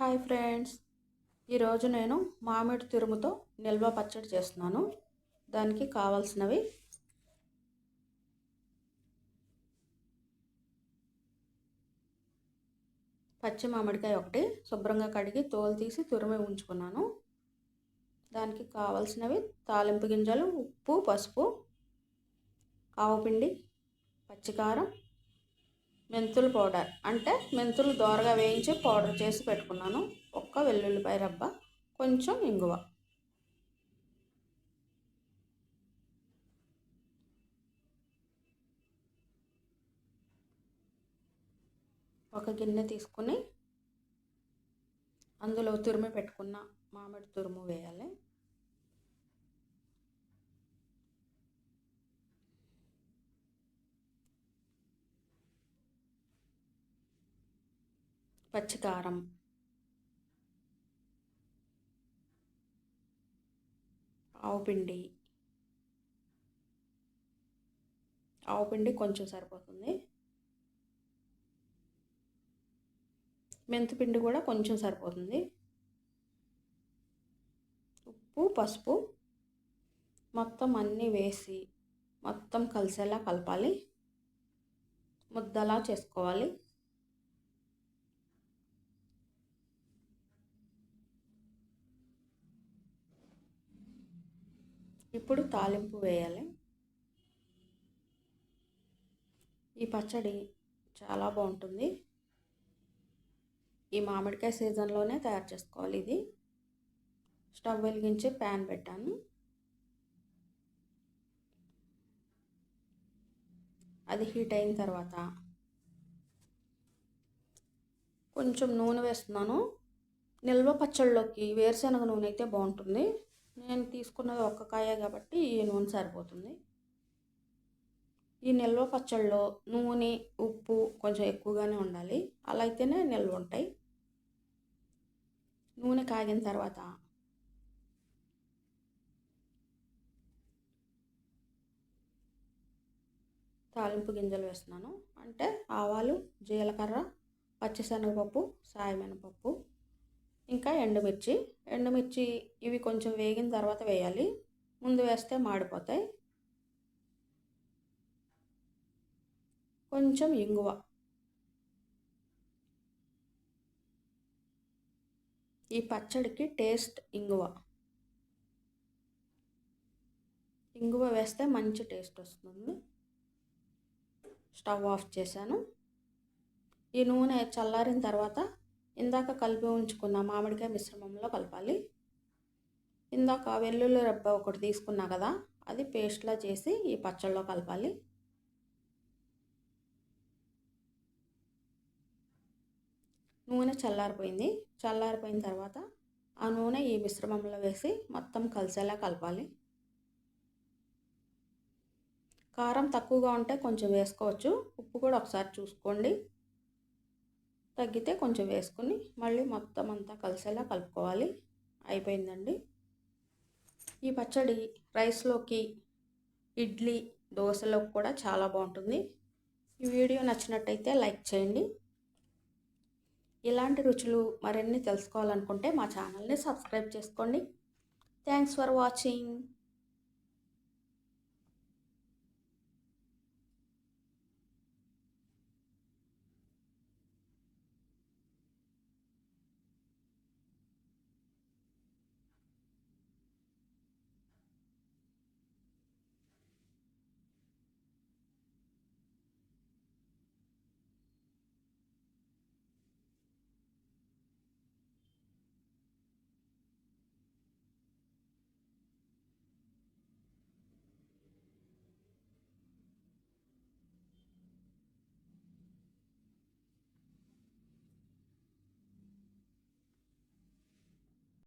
Hi friends. ఈరోజు నేను మామిడి తురుముతో నిల్వ పచ్చడి చేస్తున్నాను. దానికి కావాల్సినవి పచ్చి మామిడికాయ ఒకటి శుభ్రంగా కడిగి తోలు తీసి తురిమి ఉంచుకున్నాను. దానికి కావాల్సినవి తాలింపు గింజలు ఉప్పు పసుపు ఆవుపిండి పచ్చికారం మెంతులు పౌడర్. అంటే మెంతులు దోరగా వేయించి పౌడర్ చేసి పెట్టుకున్నాను. ఒక్క వెల్లుల్లిపాయ రబ్బ కొంచెం ఇంగువ. ఒక గిన్నె తీసుకుని అందులో తురిమి పెట్టుకున్న మామిడి తురుము వేయాలి. పచ్చికారం. ఆవుపిండి ఆవుపిండి కొంచెం సరిపోతుంది. మెంతిపిండి కూడా కొంచెం సరిపోతుంది. ఉప్పు పసుపు మొత్తం అన్నీ వేసి మొత్తం కలిసేలా కలపాలి. ముద్దలా చేసుకోవాలి. ఇప్పుడు తాలింపు వేయాలి. ఈ పచ్చడి చాలా బాగుంటుంది. ఈ మామిడికాయ సీజన్లోనే తయారు చేసుకోవాలి ఇది. స్టవ్ వెలిగించి ప్యాన్ పెట్టాను. అది హీట్ అయిన తర్వాత కొంచెం నూనె వేస్తున్నాను. నిల్వ పచ్చళ్ళలోకి వేరుశనగ నూనె అయితే బాగుంటుంది. నేను తీసుకున్నది ఒక్క కాయ కాబట్టి ఈ నూనె సరిపోతుంది. ఈ నిల్వ పచ్చళ్ళలో నూనె ఉప్పు కొంచెం ఎక్కువగానే ఉండాలి. అలా అయితేనే నిల్వ ఉంటాయి. నూనె కాగిన తర్వాత తాలింపు గింజలు వేస్తున్నాను. అంటే ఆవాలు జీలకర్ర పచ్చిశనగపప్పు సాయమినపప్పు. ఇంకా ఎండుమిర్చి. ఎండుమిర్చి ఇవి కొంచెం వేగిన తర్వాత వేయాలి. ముందు వేస్తే మాడిపోతాయి. కొంచెం ఇంగువ. ఈ పచ్చడికి టేస్ట్ ఇంగువ. ఇంగువ వేస్తే మంచి టేస్ట్ వస్తుంది. స్టవ్ ఆఫ్ చేశాను. ఈ నూనె చల్లారిన తర్వాత ఇందాక కలిపి ఉంచుకున్న మామిడికాయ మిశ్రమంలో కలపాలి. ఇందాక వెల్లుల్లి రబ్బ ఒకటి తీసుకున్నా కదా అది పేస్ట్లా చేసి ఈ పచ్చళ్ళలో కలపాలి. నూనె చల్లారిపోయింది. చల్లారిపోయిన తర్వాత ఆ నూనె ఈ మిశ్రమంలో వేసి మొత్తం కలిసేలా కలపాలి. కారం తక్కువగా ఉంటే కొంచెం వేసుకోవచ్చు. ఉప్పు కూడా ఒకసారి చూసుకోండి. తగ్గితే కొంచెం వేసుకుని మళ్ళీ మొత్తం అంతా కలిసేలా కలుపుకోవాలి. అయిపోయిందండి. ఈ పచ్చడి రైస్లోకి ఇడ్లీ దోశలోకి కూడా చాలా బాగుంటుంది. ఈ వీడియో నచ్చినట్టయితే లైక్ చేయండి. ఇలాంటి రుచులు మరిన్ని తెలుసుకోవాలనుకుంటే మా ఛానల్ని సబ్స్క్రైబ్ చేసుకోండి. Thanks for watching.